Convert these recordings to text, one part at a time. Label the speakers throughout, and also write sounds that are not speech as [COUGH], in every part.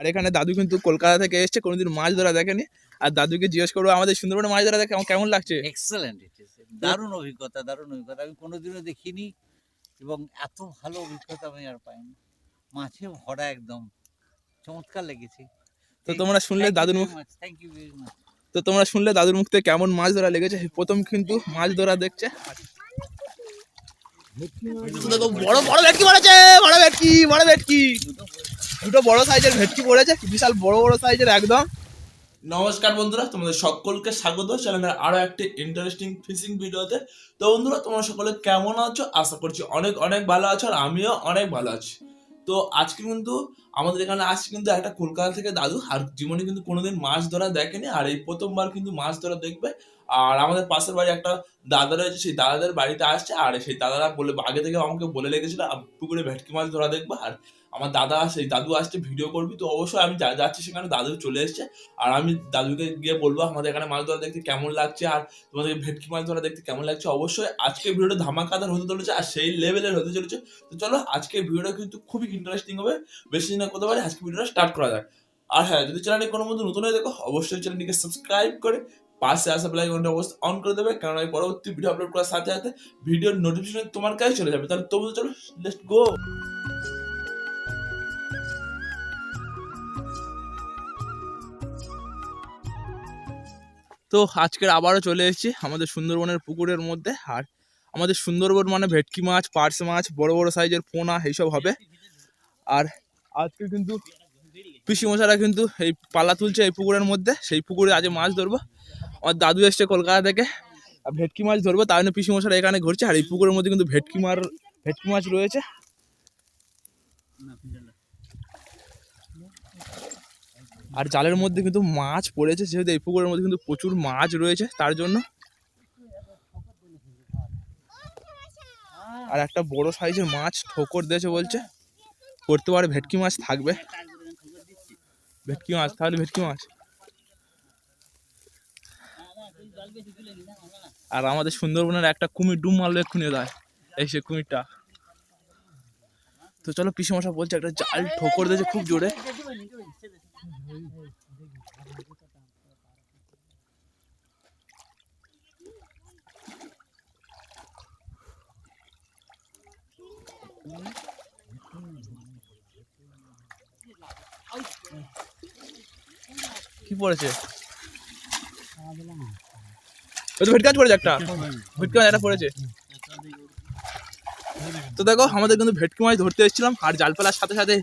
Speaker 1: আর এখানে দাদু কিন্তু কলকাতা থেকে এসছে কোনোদিন মাছ ধরা দেখেনি। আর দাদুকে জিজ্ঞেস করব আমাদের সুন্দরবনে মাছ ধরা দেখে আমার কেমন লাগছে?
Speaker 2: এক্সেলেন্ট দারুণ অভিজ্ঞতা দারুণ অভিজ্ঞতা। আমি কোনোদিনও দেখিনি এবং এত ভালো অভিজ্ঞতা আমি আর পাইনি। মাছে ভরা একদম। চমৎকার লেগেছে।
Speaker 1: তো তোমরা শুনলে দাদুর মুখ
Speaker 2: থ্যাংক ইউ ভেরি মাচ
Speaker 1: তো তোমরা শুনলে দাদুর মুখ থেকে কেমন মাছ ধরা লেগেছে প্রথম কিন্তু মাছ ধরা দেখছে। বড় বড় ভেটকি পড়েছে বড় ভেটকি বড় ভেটকি। দুটো বড় সাইজের ভেটকি পড়েছে, বিশাল বড় বড় সাইজের একদম। নমস্কার বন্ধুরা, তোমাদের সকলকে স্বাগত। চ্যানেলের আরও একটি ইন্টারেস্টিং ফিশিং ভিডিওতে তো বন্ধুরা, তোমরা সকলে কেমন আছো? আশা করছি অনেক অনেক ভালো আছো আর আমিও অনেক ভালো আছি। তো আজকে কিন্তু আমাদের এখানে আসছে কিন্তু একটা কলকাতা থেকে দাদু, আর জীবনে কিন্তু কোনোদিন মাছ ধরা দেখেনি, আর এই প্রথমবার কিন্তু মাছ ধরা দেখবে। আর আমাদের পাশের বাড়ি একটা দাদা রয়েছে, সেই দাদাদের বাড়িতে আসছে, আর সেই দাদারা বলে, আগে থেকে আমাকে বলে আম পুকুরে ভেটকি মাছ ধরা দেখব। আর আমার দাদা সেই দাদু আসছে, ভিডিও করবি তো অবশ্যই আমি যা- যাচ্ছি সেখানে, দাদু চলে এসছে। আর আমি দাদুকে গিয়ে বলব, আমাদের এখানে মাছ ধরা দেখতে কেমন লাগছে, আর তোমাদের ভেটকি মাছ ধরা দেখতে কেমন লাগছে? অবশ্যই আজকে ভিডিওটা ধামাকাদার হতে চলেছে, আর সেই লেভেলের হতে চলেছে। তো চলো আজকে ভিডিওটা কিন্তু খুবই ইন্টারেস্টিং হবে। বেশি দিন করতে পারি, আজকে ভিডিওটা স্টার্ট করা যাক। আর হ্যাঁ যদি চ্যানেলটি কোনো মধ্যে নতুন হয়ে দেখো, অবশ্যই চ্যানেলটিকে সাবস্ক্রাইব করে পাশে আসা বেল আইকনটা অবশ্যই অন করে দেবে। কারণ আমি পরবর্তী ভিডিও আপলোড করার সাথে সাথে ভিডিওর নোটিফিকেশন তোমার কাছে চলে যাবে। তাহলে তবু চলো লেটস গো তো আজকের আবারও চলে এসেছি আমাদের সুন্দরবনের পুকুরের মধ্যে। আর আমাদের সুন্দরবন মানে ভেটকি মাছ, পার্স মাছ, বড় বড় সাইজের পোনা, এইসব হবে। আর আজকে কিন্তু পিসিমশারা কিন্তু এই পাল্লা তুলছে এই পুকুরের মধ্যে। সেই পুকুরে আজ মাছ ধরবো। আমার দাদু এসছে কলকাতা থেকে। আর ভেটকি মাছ ধরবো তাই জন্য পিসিমশারা এখানে ঘুরছে। আর এই পুকুরের মধ্যে কিন্তু ভেটকি মার, ভেটকি মাছ রয়েছে। আর জালের মধ্যে কিন্তু মাছ পড়েছে যেহেতু এই পুকুরের মধ্যে কিন্তু প্রচুর মাছ রয়েছে, তার জন্য। আর একটা বড় সাইজের মাছ ঠোকর দিয়েছে বলছে। করতে পারে ভেটকি মাছ থাকবে। ভেটকি মাছ, তাহলে ভেটকি মাছ। আর আমাদের সুন্দরবনের একটা কুমির ডুম মারলো এক্ষুনি দেয়, এই সে কুমিরটা। তো চলো পিসিমশা বলছে, একটা জাল ঠোকর দিয়েছে খুব জোরে। কি পড়েছে? ওই তো ভেটকি পড়েছে একটা। ভেটকি মাছ একটা পড়েছে। তো দেখো আমাদের কিন্তু ভেটকি মাছ ধরতে এসেছিলাম আর জাল ফেলার সাথে সাথে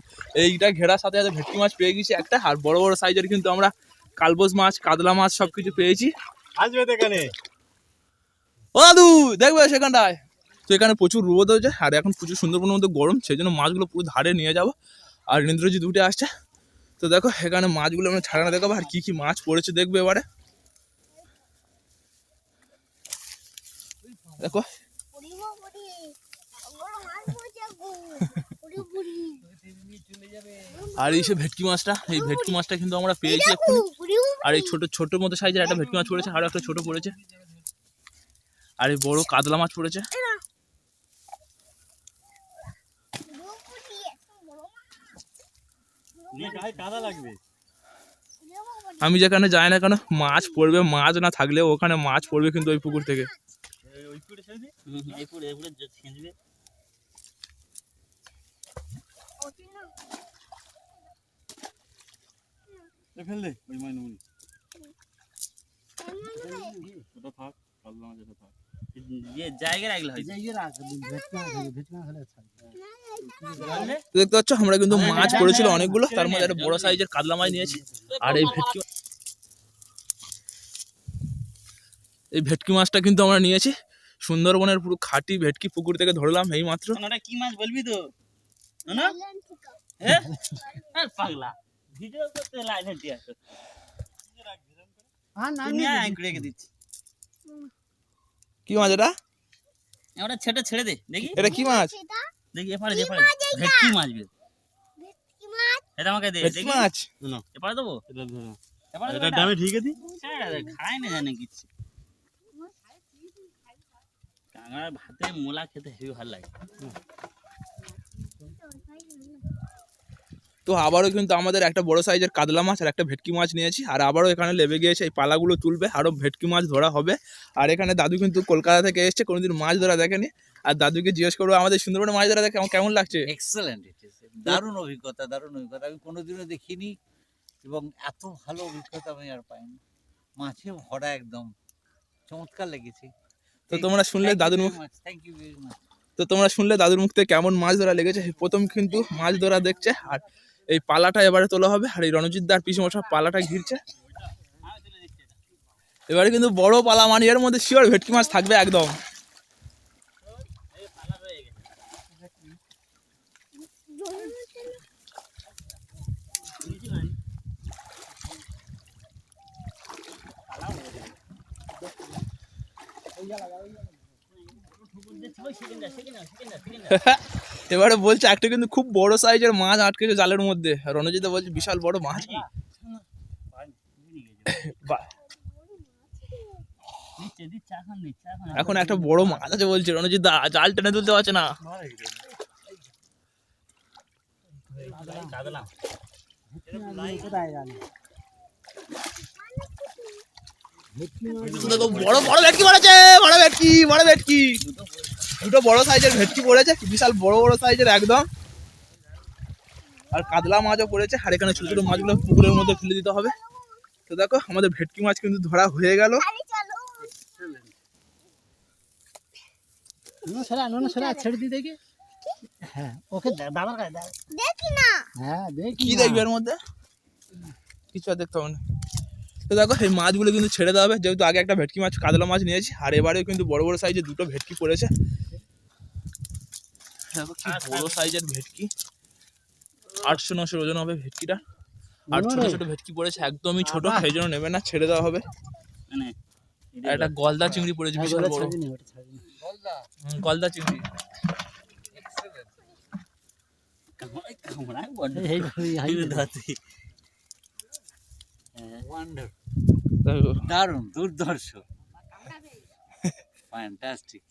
Speaker 1: এইটা ঘেরার সাথে সাথে ভেটকি মাছ পেয়ে গেছি একটা আর বড় বড় সাইজের কিন্তু আমরা কালবোস মাছ কাতলা মাছ সব কিছু পেয়েছি।
Speaker 3: আসবে এখানে।
Speaker 1: ও দাদু দেখবে সেখানটায়। তো এখানে প্রচুর রোদ হয়েছে আর এখন প্রচুর সুন্দরবনের মধ্যে গরম সেই জন্য মাছগুলো পুরো ধারে নিয়ে যাব। আর ইন্দ্রজিৎ উঠে আসছে। তো দেখো এখানে মাছগুলো আমরা ছাড়ানো দেখাবো আর কি কি মাছ পড়েছে দেখবে এবারে। দেখো আর এই সে ভেটকি মাছটা এই ভেটকি মাছটা কিন্তু আমরা পেয়েছি এক্ষুনি। আর এই ছোট ছোট মতো সাইজের একটা ভেটকি মাছ পড়েছে আরও একটা ছোট পড়েছে। আর এই বড় কাতলা মাছ পড়েছে। আমি যেখানে যাই না কেন মাছ পড়বে মাছ না থাকলে ওখানে মাছ পড়বে কিন্তু ওই পুকুর থেকে।
Speaker 3: এই- ওই করে ছেড়ে দি
Speaker 2: এই পুরো এই পুরো ছেঁচবে
Speaker 3: এ ফেল দে ওই মাইনুমনি ওটা থাক পারলাম যেটা থাক।
Speaker 2: যে জায়গা রাখলে হয়।
Speaker 1: তো দেখতে পাচ্ছ আমরা কিন্তু মাছ পড়েছিল অনেকগুলো তার মধ্যে একটা বড় সাইজের কাতলা মাছ নিয়েছি। আর এই ভেটকি এই ভেটকি মাছটা কিন্তু আমরা নিয়েছি। সুন্দরবনের পুরো খাঁটি ভেটকি পুকুর থেকে ধরলাম এই মাত্র
Speaker 2: কি মাছ বলবি তো? হ্যাঁ পাগলা। ভিডিও করতে লাইনে আসো। আয় রেখে দিচ্ছি।
Speaker 1: কি মাছ এটা?
Speaker 2: ওটা ছেটে ছেড়ে দে দেখি।
Speaker 1: এটা কি মাছ?
Speaker 2: দেখি এপারে এপারে। ভেটকি মাছ বের এটা আমাকে দে
Speaker 1: ভেটকি
Speaker 2: দেখি।
Speaker 1: মাছ?
Speaker 3: না
Speaker 2: এপারে দেবো?
Speaker 3: এটা ধরে।
Speaker 2: এপারে
Speaker 3: এটা দামে ঠিক আছে?
Speaker 2: খায় না জানে কিচ্ছু। কাঁকড়ার ভাতে মোলা খেতে হেবি ভালো লাগে।
Speaker 1: তো আবারও কিন্তু আমাদের একটা বড় সাইজের কাতলা মাছ আর একটা ভেটকি মাছ নিয়েছি। আর আবারও এখানে লেবে গিয়েছে এই পালাগুলো তুলবে আরও ভেটকি মাছ ধরা হবে। আর এখানে দাদু কিন্তু কলকাতা থেকে এসছে কোনোদিন মাছ ধরা দেখেনি। আর দাদুকে জিজ্ঞেস করব আমাদের সুন্দরবনে মাছ ধরা দেখে কেমন লাগছে?
Speaker 2: এক্সেলেন্ট দারুণ অভিজ্ঞতা দারুণ অভিজ্ঞতা। আমি কোনোদিনও দেখিনি এবং এত ভালো অভিজ্ঞতা আমি আর পাইনি। মাছে ভরা একদম। চমৎকার লেগেছে।
Speaker 1: তো তোমরা শুনলে দাদুর মুখ
Speaker 2: থ্যাংক ইউ ভেরি মাচ
Speaker 1: তো তোমরা শুনলে দাদুর মুখ থেকে কেমন মাছ ধরা লেগেছে প্রথম কিন্তু মাছ ধরা দেখছে। আর এই পালাটা এবারে তোলা হবে। আর এই রণজিৎ দার পিছনে পালাটা ঘিরছে। এবারে কিন্তু বড় পালা মানে এর মধ্যে শিওর ভেটকি মাছ থাকবে একদম। [LAUGHS] এবারে বলছে একটা কিন্তু খুব বড় সাইজের মাছ আটকেছে জালের মধ্যে। আর রণজিৎ বলছে বিশাল বড় মাছ? [LAUGHS] এখন একটা বড় মাছ আছে বলছে রণজিৎ দা জাল টেনে তুলতে পারছে না। [LAUGHS] বড় বড় ভেটকি পড়েছে বড় ভেটকি বড় ভেটকি। দুটো বড় সাইজের ভেটকি পড়েছে বিশাল বড় বড় সাইজের একদম। আর কাতলা মাছও পড়েছে আর এখানে ছোট ছোট মাছগুলো পুকুরের মধ্যে ফেলে দিতে হবে। তো দেখো আমাদের ভেটকি মাছ কিন্তু ধরা হয়ে গেল।
Speaker 4: নো সরা নো সরা ছেড়ে হ্যাঁ ওকে দা- দাদার কাছে দাও
Speaker 5: দেখি না।
Speaker 4: হ্যাঁ দেখি
Speaker 1: কি
Speaker 4: না।
Speaker 1: দেখবে এর মধ্যে? কিছু আর দেখতে হবে না। তো দেখো এই মাছগুলো কিন্তু ছেড়ে দেওয়া হবে। যেহেতু আগে একটা ভেটকি মাছ কাতলা মাছ নিয়েছি আর এবারেও কিন্তু বড় বড় সাইজের দুটো ভেটকি পড়েছে। দেখো কি বড় সাইজের ভেটকি? আটশো নশো ওজন হবে ভেটকিটা। আর ছোট ছোট ভেটকি পড়েছে একদমই ছোট সেই জন্য নেবে না ছেড়ে দেওয়া হবে।
Speaker 3: মানে
Speaker 1: একটা গলদা চিংড়ি পড়েছে
Speaker 4: হ্যাঁ,
Speaker 1: বিশাল বড়। গলদা
Speaker 2: দারুণ। দুর্ধর্ষ। ফ্যান্টাস্টিক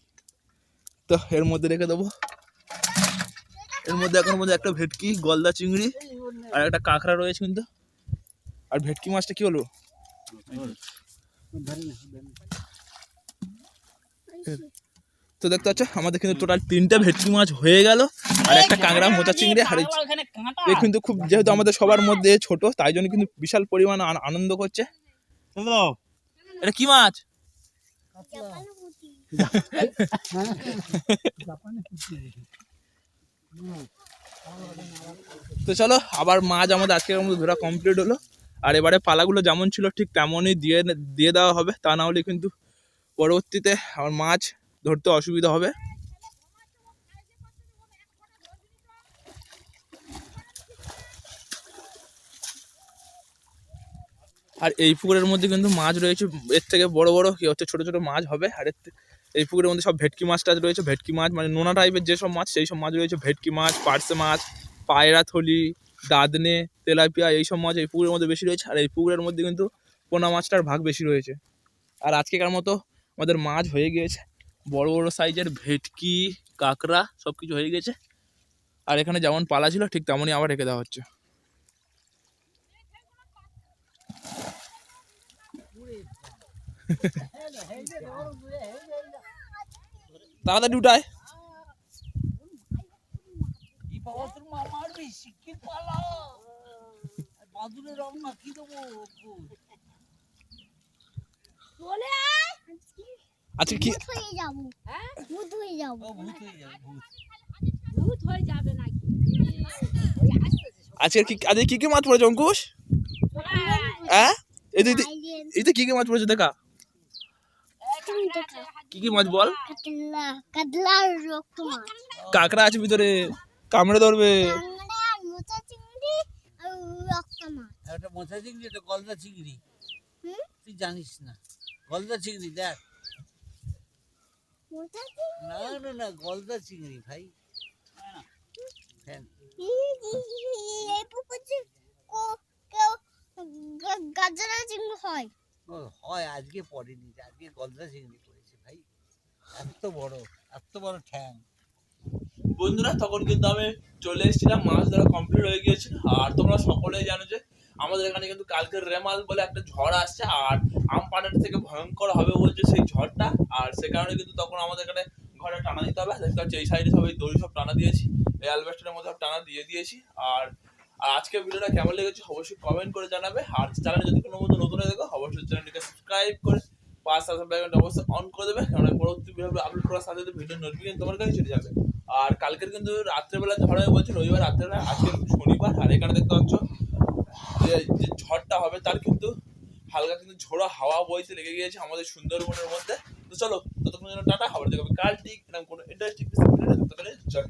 Speaker 1: তো এর মধ্যে রেখে দেবো। এর মধ্যে এখন মধ্যে একটা ভেটকি গলদা চিংড়ি আর একটা কাঁকড়া রয়েছে কিন্তু আর ভেটকি মাছটা কি হলো। তো দেখতে পাচ্ছ আমাদের কিন্তু টোটাল তিনটা ভেটকি মাছ হয়ে গেল আর একটা কাঁকড়া মোচা চিংড়ি আর এই- কিন্তু খুব যেহেতু আমাদের সবার মধ্যে ছোট তাই জন্য কিন্তু বিশাল পরিমাণ আনন্দ করছে এটা কি মাছ
Speaker 4: জাপানে। [LAUGHS] [LAUGHS]
Speaker 1: তো চলো, আবার মাছ আমাদের আজকের মধ্যে ধরা কমপ্লিট হলো। আর এবারে পালাগুলো যেমন ছিল, ঠিক তেমনই দিয়ে দিয়ে দেওয়া হবে। তা না হলে কিন্তু পরবর্তীতে আমার মাছ ধরতে অসুবিধা হবে। আর এই পুকুরের মধ্যে কিন্তু মাছ রয়েছে। এর থেকে বড় বড় কি হচ্ছে? ছোটো ছোটো মাছ হবে। আর এর এই পুকুরের মধ্যে সব ভেটকি মাছ টাছ রয়েছে। ভেটকি মাছ মানে নোনা টাইপের যেসব মাছ, সেই সব মাছ রয়েছে। ভেটকি মাছ, পার্সে মাছ, পায়রা, থলি দাদনে তেলাপিয়া এইসব মাছ এই পুকুরের মধ্যে বেশি রয়েছে। আর এই পুকুরের মধ্যে কিন্তু পোনা মাছটার ভাগ বেশি রয়েছে। আর আজকেকার মতো আমাদের মাছ হয়ে গিয়েছে। বড় বড় সাইজের ভেটকি, কাঁকড়া সব কিছু হয়ে গেছে। আর এখানে যেমন পালা ছিল, ঠিক তেমনই আবার রেখে দেওয়া হচ্ছে। তাড়াতাড়ি উঠায়।
Speaker 2: কি
Speaker 5: আয়
Speaker 1: আজকে কি
Speaker 5: ভূত হয়ে যাব। হ্যাঁ? ভূত হয়ে যাব।
Speaker 2: ও ভূত হয়ে যাবে ভূত।
Speaker 5: ভূত হয়ে যাবে নাকি?
Speaker 1: আজকে কি আজকে কি কি মাছ পড়েছে অঙ্কুশ? হ্যাঁ। তো এই তো কি কি মাছ পড়েছে দেখা। কি কি মাছ বল? কাঁকড়া আছে ভিতরে কামড়ে ধরবে।
Speaker 2: ওটা মোচা চিংড়ি এটা গলদা চিংড়ি। তুই জানিস না। গলদা চিংড়ি দেখ। না না না গলদা চিংড়ি ভাই ফ্যান
Speaker 5: এই পুকুরে কো- কেউ গা- গাজরা চিংড়ি হয়
Speaker 2: ও হয় আজকে পড়েনি আজকে গলদা চিংড়ি পড়েছে ভাই। এত বড় এত বড় ঠ্যাং।
Speaker 1: বন্ধুরা, তখন কিন্তু আমি চলে এসেছিলাম, মাছ ধরা কমপ্লিট হয়ে গিয়েছিল। আর তোমরা সকলেই জানো যে, আমাদের এখানে কিন্তু কালকে রেমাল বলে একটা ঝড় আসছে, আর আমপানের থেকে ভয়ঙ্কর হবে বলছে সেই ঝড়টা। আর সে কারণে কিন্তু তখন আমাদের এখানে ঘরে টানা দিতে হবে। দেখতে পাচ্ছি, এই সাইডে সবাই দড়ি সব টানা দিয়েছি, এই অ্যালবেস্টারের মধ্যে সব টানা দিয়ে দিয়েছি। আর আর আজকে ভিডিওটা কেমন লেগেছে অবশ্যই কমেন্ট করে জানাবে। আর চ্যানেলে যদি কোনো মতো নতুন হয়ে দেখো অবশ্যই চ্যানেলটিকে সাবস্ক্রাইব করে পাঁচ ব্যাকগ্রাউন্ড অবশ্যই অন করে দেবে কারণ পরবর্তী ভিডিও আপলোড করার সাথে ভিডিও নোটিফিকেশন তোমার কাছে চলে যাবে। আর কালকের কিন্তু রাত্রেবেলা ঝড় হয়ে বলছে রবিবার রাত্রেবেলা, আজকে শনিবার, আর এখানে দেখতে পাচ্ছ যে যে ঝড়টা হবে তার কিন্তু হালকা কিন্তু ঝোড়ো হাওয়া বইতে লেগে গিয়েছে আমাদের সুন্দরবনের মধ্যে। তো চলো ততক্ষণ যেন টাটা খবর দেখবে কাল ঠিক এরকম কোনো ইন্টারেস্টিং জয়